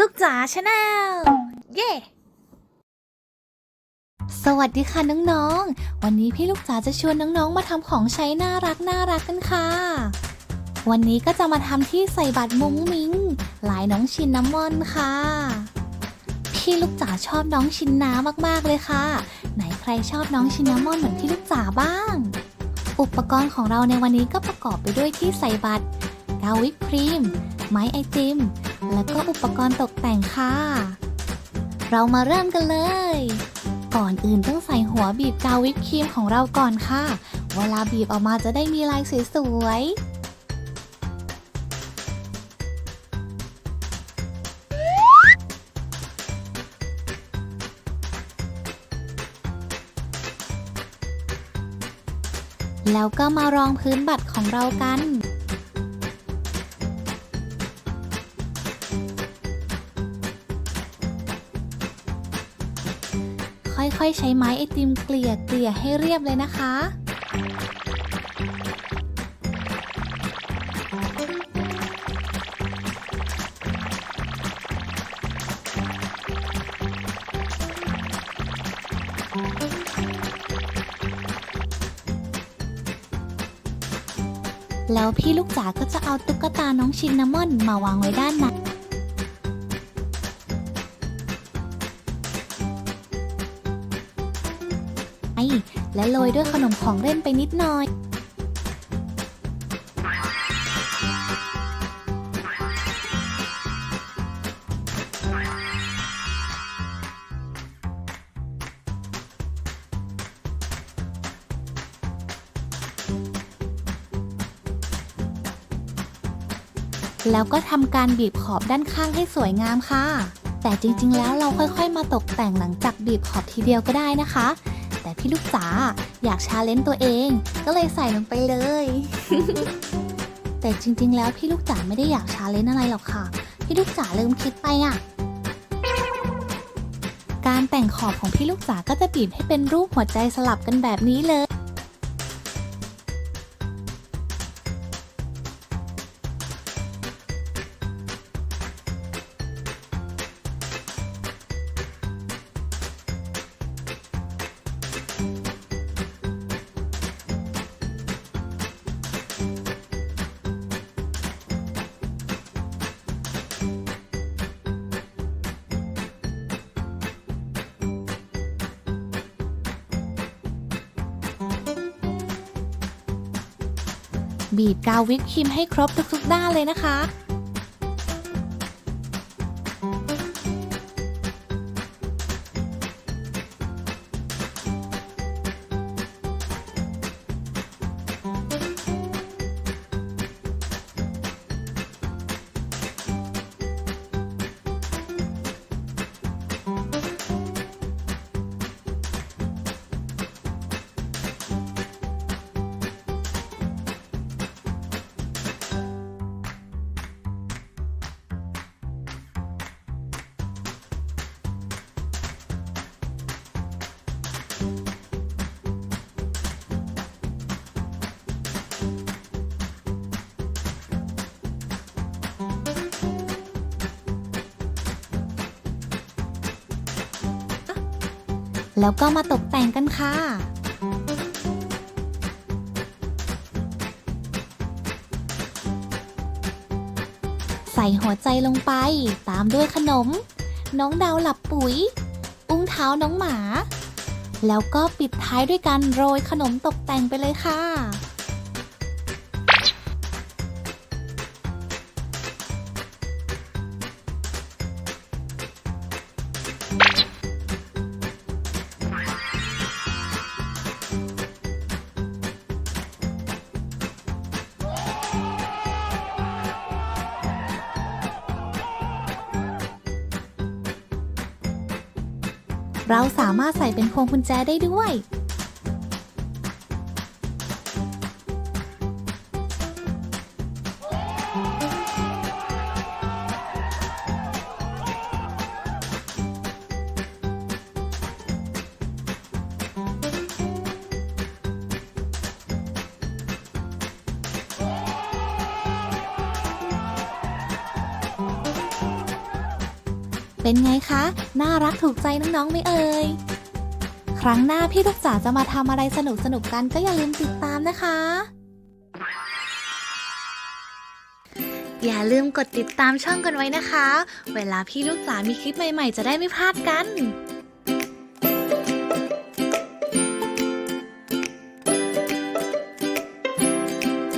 ลูกจ๋าชาแนลเย้สวัสดีค่ะน้องๆ วันนี้พี่ลูกจ๋าจะชวนน้องๆ มาทำของใช้น่ารักน่ารักกันค่ะ วันนี้ก็จะมาทำที่ใส่บัตรมุ้งมิ้งลายน้องชินน้ำมอนค่ะ พี่ลูกจ๋าชอบน้องชินน้ามากๆเลยค่ะ ไหนใครชอบน้องชินน้ำมอนเหมือนพี่ลูกจ๋าบ้าง อุปกรณ์ของเราในวันนี้ก็ประกอบไปด้วยที่ใส่บัตรกาววิปครีม ไม้ไอติม แล้วก็อุปกรณ์ตกแต่งค่ะ เรามาเริ่มกันเลย ก่อนอื่นต้องใส่หัวบีบกาววิปครีมของเราก่อนค่ะ เวลาบีบออกมาจะได้มีลายสวยๆแล้วก็มารองพื้นบัตรของเรากัน ค่อยๆ ใช้ไม้ไอติมเกลี่ยเกลี่ยให้เรียบเลยนะคะ แล้วพี่ลูกจ๋าก็จะเอาตุ๊กตาน้องชินนามอนมาวางไว้ด้านใน และโรยด้วยขนมของเล่นไปนิดหน่อย แล้วก็ทำการบีบขอบด้านข้างให้สวยงามค่ะ แต่จริงๆ แล้วเราค่อยๆ มาตกแต่งหลังจากบีบขอบทีเดียวก็ได้นะคะ แต่พี่ลูกจ๋าอยากชาเลนจ์ตัวเอง ก็เลยใส่ลงไปเลย แต่จริงๆ แล้วพี่ลูกจ๋าไม่ได้อยากชาเลนจ์อะไรหรอกค่ะ พี่ลูกจ๋าลืมคิดไปอะ การแต่งขอบของพี่ลูกจ๋าก็จะบีบให้เป็นรูปหัวใจสลับกันแบบนี้เลย บีบกาววิปครีมให้ครบทุกๆด้านเลยนะคะ แล้วก็มาตกแต่งกันค่ะใส่หัวใจลงไปตามด้วยขนม น้องดาวหลับปุ๋ย อุ้งเท้าน้องหมา แล้วก็ปิดท้ายด้วยการโรยขนมตกแต่งไปเลยค่ะ เราสามารถใส่เป็นพวงกุญแจได้ด้วย เป็นไงคะ น่ารักถูกใจน้องๆไหมเอ่ย ครั้งหน้าพี่ลูกจ๋าจะมาทำอะไรสนุกๆกันก็อย่าลืมติดตามนะคะ อย่าลืมกดติดตามช่องกันไว้นะคะ เวลาพี่ลูกจ๋ามีคลิปใหม่ ๆ จะได้ไม่พลาดกัน